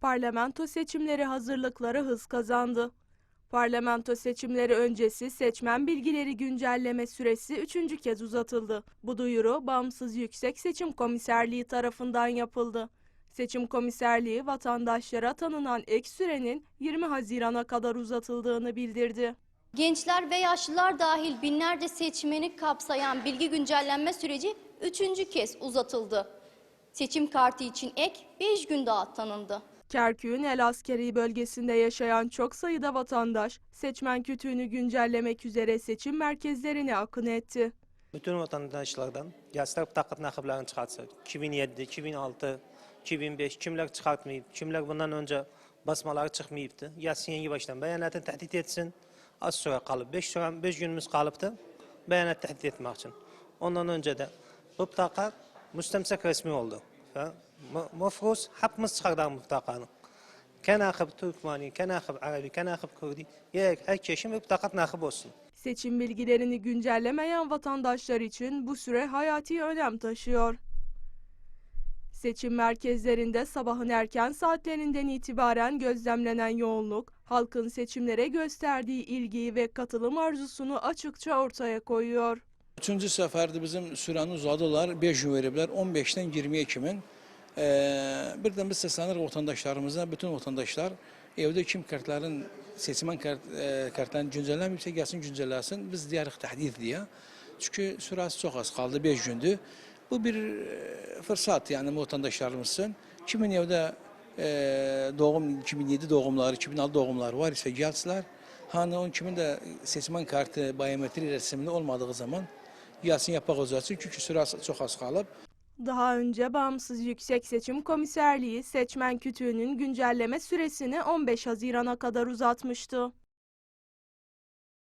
Parlamento seçimleri hazırlıkları hız kazandı. Parlamento seçimleri öncesi seçmen bilgileri güncelleme süresi üçüncü kez uzatıldı. Bu duyuru Bağımsız Yüksek Seçim Komiserliği tarafından yapıldı. Seçim komiserliği vatandaşlara tanınan ek sürenin 20 Haziran'a kadar uzatıldığını bildirdi. Gençler ve yaşlılar dahil binlerce seçmeni kapsayan bilgi güncellenme süreci üçüncü kez uzatıldı. Seçim kartı için ek 5 gün daha tanındı. Kerkük'ün El Askeri bölgesinde yaşayan çok sayıda vatandaş seçmen kütüğünü güncellemek üzere seçim merkezlerine akın etti. Bütün vatandaşlardan yaşlar takat nakıblarını çıkartsa 2007, 2006, 2005 kimler çıkartmayıp, kimler bundan önce basmaları çıkmayıptı. Yazsın yeni baştan beyanatını tehdit etsin. Az süre kalıp 5 süre 5 günümüz kalıptı. Beyanat tehdit etmek için. Ondan önce de bu takat müstemsek resmi oldu. Ve mafruz hepimiz çıkardık bu takatı. Kan akıp Türkmani, kan akıp Arabi, kan akıp Kurdi. Ya herkesin bu takat nakıp olsun. Seçim bilgilerini güncellemeyen vatandaşlar için bu süre hayati önem taşıyor. Seçim merkezlerinde sabahın erken saatlerinden itibaren gözlemlenen yoğunluk, halkın seçimlere gösterdiği ilgiyi ve katılım arzusunu açıkça ortaya koyuyor. Üçüncü seferde bizim sürəni uzadılar, 5 gün veriblər, 15-dən 20-yə kimin. Ee, bir də biz səslənir vatandaşlarımıza, bütün vatandaşlar evdə kim kartların, seçmen kart, e, kartların güncəllənməyibsə gəlsin güncəlləsin. Biz deyərik təhdid deyə. Çünki sürəsi çox az qaldı, 5 gündür. Bu bir e, fırsat yani vatandaşlarımız için. Kimin evdə e, doğum 2007 doğumları, 2006 doğumları var ise gəlsilər. Hani onun kimin də seçmen kartı biometri resimli olmadığı zaman gəlsin yapaq olacaq. Çünki sürəsi çox az qalıb. Daha önce Bağımsız Yüksek Seçim Komiserliği seçmen kütüğünün güncelleme süresini 15 Haziran'a kadar uzatmıştı.